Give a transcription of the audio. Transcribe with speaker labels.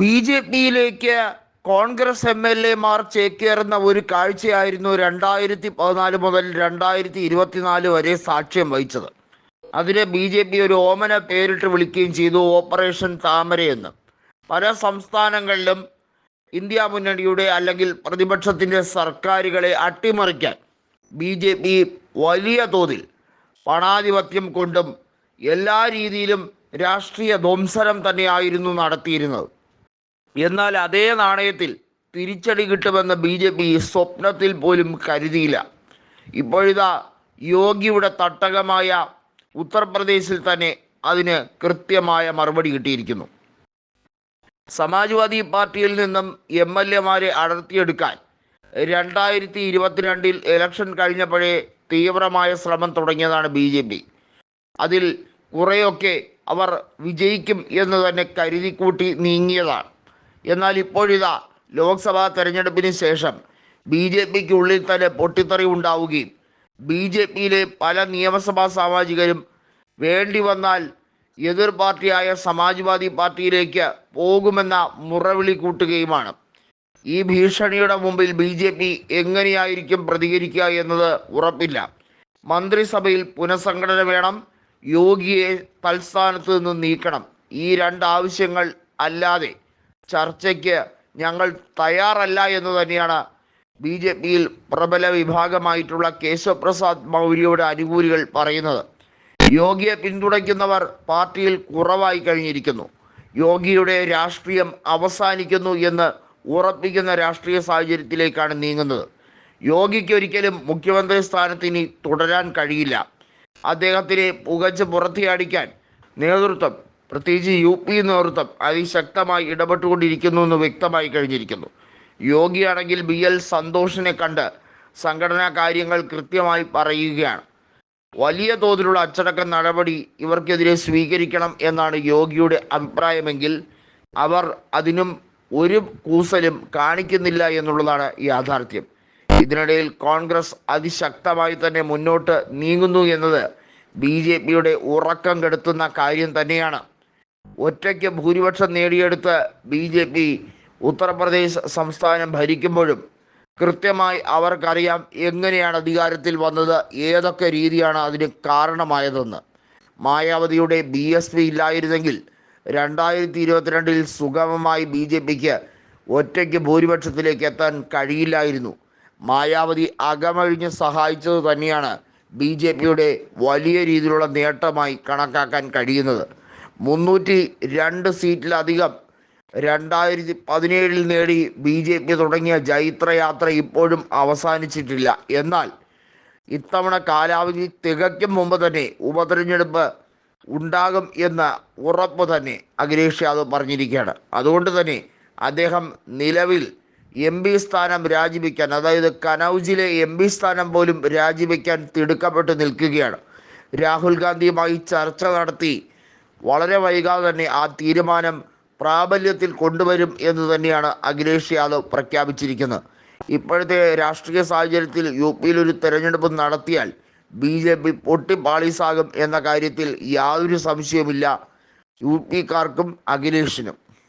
Speaker 1: B J പിയിലേക്ക് Congress M L എമാർ ചേക്കേറുന്ന ഒരു കാഴ്ചയായിരുന്നു രണ്ടായിരത്തി പതിനാല് മുതൽ രണ്ടായിരത്തി ഇരുപത്തിനാല് വരെ സാക്ഷ്യം വഹിച്ചത്. അതിന് ബി ജെ പി ഒരു ഓമന പേരിട്ട് വിളിക്കുകയും ചെയ്തു ഓപ്പറേഷൻ താമരയെന്ന്. പല സംസ്ഥാനങ്ങളിലും ഇന്ത്യ മുന്നണിയുടെ അല്ലെങ്കിൽ പ്രതിപക്ഷത്തിന്റെ സർക്കാരുകളെ അട്ടിമറിക്കാൻ ബി ജെ പി വലിയ തോതിൽ പണാധിപത്യം കൊണ്ടും എല്ലാ രീതിയിലും രാഷ്ട്രീയ ധ്വംസനം തന്നെയായിരുന്നു നടത്തിയിരുന്നത്. എന്നാൽ അതേ നാണയത്തിൽ തിരിച്ചടി കിട്ടുമെന്ന് ബി ജെ പി സ്വപ്നത്തിൽ പോലും കരുതിയില്ല. ഇപ്പോഴിതാ യോഗിയുടെ തട്ടകമായ ഉത്തർപ്രദേശിൽ തന്നെ അതിന് കൃത്യമായ മറുപടി കിട്ടിയിരിക്കുന്നു. സമാജ്വാദി പാർട്ടിയിൽ നിന്നും എം എൽ എമാരെ അടർത്തിയെടുക്കാൻ രണ്ടായിരത്തി ഇരുപത്തിരണ്ടിൽ ഇലക്ഷൻ കഴിഞ്ഞപ്പോഴേ തീവ്രമായ ശ്രമം തുടങ്ങിയതാണ് ബി ജെ പി അതിൽ കുറേയൊക്കെ അവർ വിജയിക്കും എന്ന് തന്നെ കരുതിക്കൂട്ടി നീങ്ങിയതാണ്. എന്നാൽ ഇപ്പോഴിതാ ലോക്സഭാ തെരഞ്ഞെടുപ്പിന് ശേഷം ബി ജെ പിക്ക് ഉള്ളിൽ തന്നെ പൊട്ടിത്തെറി ഉണ്ടാവുകയും ബി ജെ പിയിലെ പല നിയമസഭാ സാമാജികരും വേണ്ടി വന്നാൽ എതിർ പാർട്ടിയായ സമാജ്വാദി പാർട്ടിയിലേക്ക് പോകുമെന്ന മുറവിളി കൂട്ടുകയുമാണ്. ഈ ഭീഷണിയുടെ മുമ്പിൽ ബി ജെ പി എങ്ങനെയായിരിക്കും പ്രതികരിക്കുക എന്നത് ഉറപ്പില്ല. മന്ത്രിസഭയിൽ പുനഃസംഘടന വേണം യോഗിയെ തൽസ്ഥാനത്ത് നിന്ന് നീക്കണം. ഈ രണ്ട് ആവശ്യങ്ങൾ അല്ലാതെ ചർച്ചയ്ക്ക് ഞങ്ങൾ തയ്യാറല്ല എന്ന് തന്നെയാണ് ബി ജെ പിയിൽ പ്രബല വിഭാഗമായിട്ടുള്ള കേശവപ്രസാദ് മൗര്യയുടെ അനുകൂലികൾ പറയുന്നത്. യോഗിയെ പിന്തുണയ്ക്കുന്നവർ പാർട്ടിയിൽ കുറവായി കഴിഞ്ഞിരിക്കുന്നു. യോഗിയുടെ രാഷ്ട്രീയം അവസാനിക്കുന്നു എന്ന് ഉറപ്പിക്കുന്ന രാഷ്ട്രീയ സാഹചര്യത്തിലേക്കാണ് നീങ്ങുന്നത്. യോഗിക്ക് ഒരിക്കലും മുഖ്യമന്ത്രി സ്ഥാനത്ത് ഇനി തുടരാൻ കഴിയില്ല. അദ്ദേഹത്തിനെ പുകച്ച് പുറത്തിയടിക്കാൻ നേതൃത്വം പ്രത്യേകിച്ച് യു പി നേതൃത്വം അതിശക്തമായി ഇടപെട്ടുകൊണ്ടിരിക്കുന്നു എന്ന് വ്യക്തമായി കഴിഞ്ഞിരിക്കുന്നു. യോഗിയാണെങ്കിൽ ബി എൽ സന്തോഷിനെ കണ്ട് സംഘടനാ കാര്യങ്ങൾ കൃത്യമായി പറയുകയാണ്. വലിയ തോതിലുള്ള അച്ചടക്ക നടപടി ഇവർക്കെതിരെ സ്വീകരിക്കണം എന്നാണ് യോഗിയുടെ അഭിപ്രായമെങ്കിൽ അവർ അതിനും ഒരു കൂസലും കാണിക്കുന്നില്ല എന്നുള്ളതാണ് യാഥാർത്ഥ്യം. ഇതിനിടയിൽ കോൺഗ്രസ് അതിശക്തമായി തന്നെ മുന്നോട്ട് നീങ്ങുന്നു എന്നത് ബി ജെ പിയുടെ ഉറക്കം കെടുത്തുന്ന കാര്യം തന്നെയാണ്. ഒറ്റയ്ക്ക് ഭൂരിപക്ഷം നേടിയെടുത്ത് ബി ജെ പി ഉത്തർപ്രദേശ് സംസ്ഥാനം ഭരിക്കുമ്പോഴും കൃത്യമായി അവർക്കറിയാം എങ്ങനെയാണ് അധികാരത്തിൽ വന്നത് ഏതൊക്കെ രീതിയാണ് അതിന് കാരണമായതെന്ന്. മായാവതിയുടെ ബി എസ് പി ഇല്ലായിരുന്നെങ്കിൽ രണ്ടായിരത്തി ഇരുപത്തിരണ്ടിൽ സുഗമമായി ബി ജെ പിക്ക് ഒറ്റയ്ക്ക് ഭൂരിപക്ഷത്തിലേക്ക് എത്താൻ കഴിയില്ലായിരുന്നു. മായാവതി അകമഴിഞ്ഞ് സഹായിച്ചത് തന്നെയാണ് ബി ജെ പിയുടെ വലിയ രീതിയിലുള്ള നേട്ടമായി കണക്കാക്കാൻ കഴിയുന്നത്. മുന്നൂറ്റി രണ്ട് സീറ്റിലധികം രണ്ടായിരത്തി പതിനേഴിൽ നേടി ബി ജെ പി തുടങ്ങിയ ജൈത്രയാത്ര ഇപ്പോഴും അവസാനിച്ചിട്ടില്ല. എന്നാൽ ഇത്തവണ കാലാവധി തികയ്ക്കും മുമ്പ് തന്നെ ഉപതെരഞ്ഞെടുപ്പ് ഉണ്ടാകും എന്ന ഉറപ്പ് തന്നെ അഖിലേഷ് യാദവ് പറഞ്ഞിരിക്കുകയാണ്. അതുകൊണ്ട് തന്നെ അദ്ദേഹം നിലവിൽ എം പി സ്ഥാനം രാജിവെക്കാൻ അതായത് കനൗജിലെ എം പി സ്ഥാനം പോലും രാജിവെക്കാൻ തിടുക്കപ്പെട്ട് നിൽക്കുകയാണ്. രാഹുൽ ഗാന്ധിയുമായി ചർച്ച നടത്തി വളരെ വൈകാതെ തന്നെ ആ തീരുമാനം പ്രാബല്യത്തിൽ കൊണ്ടുവരും എന്ന് തന്നെയാണ് അഖിലേഷ് യാദവ് പ്രഖ്യാപിച്ചിരിക്കുന്നത്. ഇപ്പോഴത്തെ രാഷ്ട്രീയ സാഹചര്യത്തിൽ യു പിയിൽ ഒരു തെരഞ്ഞെടുപ്പ് നടത്തിയാൽ ബി ജെ പി പൊട്ടിപ്പാളീസാകും എന്ന കാര്യത്തിൽ യാതൊരു സംശയവുമില്ല യു പിക്കാർക്കും അഖിലേഷിനും.